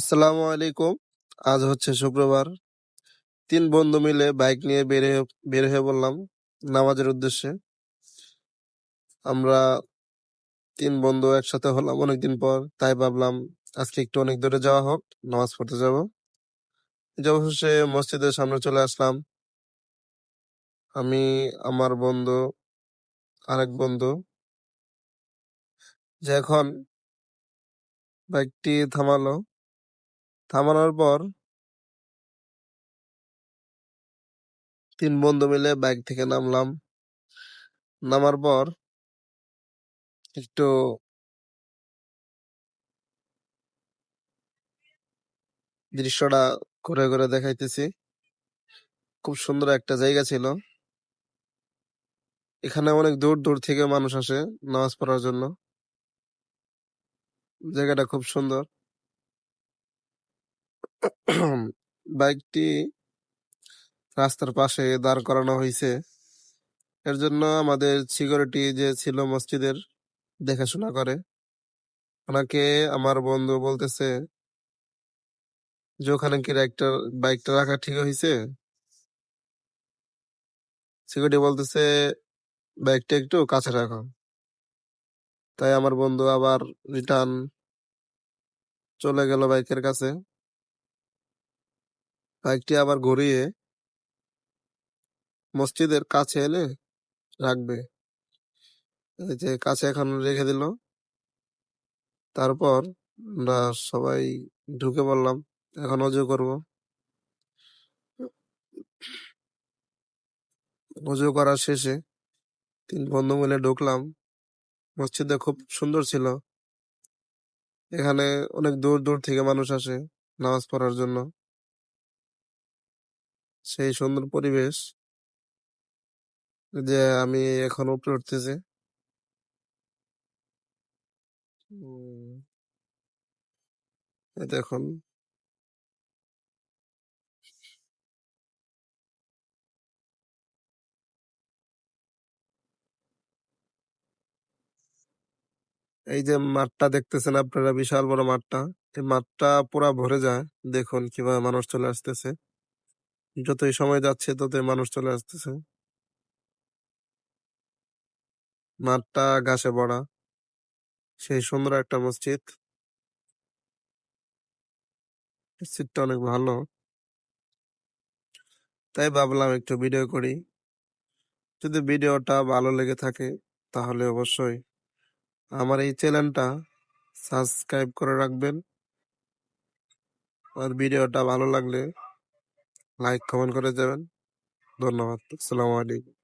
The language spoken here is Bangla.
আসসালামু আলাইকুম। আজ হচ্ছে শুক্রবার। তিন বন্ধু মিলে বাইক নিয়ে বের হয়ে বের হয়ে বললাম নামাজের উদ্দেশ্যে। আমরা তিন বন্ধু একসাথে হলাম অনেকদিন পর, তাই ভাবলাম আজকে একটু অনেক দূরে যাওয়া হোক, নামাজ পড়তে যাব। অবশেষে মসজিদের সামনে চলে আসলাম। আমি, আমার বন্ধু, আরেক বন্ধু। যে এখন বাইকটি থামালো। থামানোর পর তিন বন্ধু মিলে বাইক থেকে নামলাম। নামার পর একটু দৃশ্যটা ঘুরে ঘুরে দেখাইতেছি। খুব সুন্দর একটা জায়গা ছিল। এখানে অনেক দূর দূর থেকে মানুষ আসে নামাজ পড়ার জন্য। জায়গাটা খুব সুন্দর। বাইকটি রাস্তার পাশে দাঁড় করানো হয়েছে। এর জন্য আমাদের সিকিউরিটি যে ছিল মসজিদের দেখাশোনা করে। ওনাকে আমার বন্ধু বলতেছে যে, ওখানে কি একটা বাইকটা রাখা ঠিক হয়েছে? সিকিউরিটি বলতেছে, বাইকটা একটু কাছে রাখো। তাই আমার বন্ধু আবার রিটার্ন চলে গেল বাইকের কাছে। বাইকটি আবার ঘুরিয়ে মসজিদের কাছে এলে রাখবে। এই যে কাছে এখন রেখে দিল। তারপর আমরা সবাই ঢুকে পড়লাম। এখন অজু করব। অজু করার শেষে তিন বন্ধু মিলে ঢুকলাম। মসজিদে খুব সুন্দর ছিল। এখানে অনেক দূর দূর থেকে মানুষ আসে নামাজ পড়ার জন্য। সেই সুন্দর পরিবেশ যে আমি এখন উপরে উঠতেছি। দেখুন। এই যে মাঠটা দেখতেছেন আপনারা, বিশাল বড় মাঠটা। এই মাঠটা পুরা ভরে যায়। দেখুন কীভাবে মানুষ চলে আসতেছে। যতই সময় যাচ্ছে, ততই মানুষ চলে আসতেছে। মাঠটা ঘাসে ভরা। সেই সুন্দর একটা মসজিদ। মসজিদটা অনেক ভালো। তাই ভাবলাম একটু ভিডিও করি। যদি ভিডিওটা ভালো লেগে থাকে, তাহলে অবশ্যই আমার এই চ্যানেলটা সাবস্ক্রাইব করে রাখবেন। আর ভিডিওটা ভালো লাগলে লাইক কমেন্ট করে যাবেন। ধন্যবাদ। আসসালামু আলাইকুম।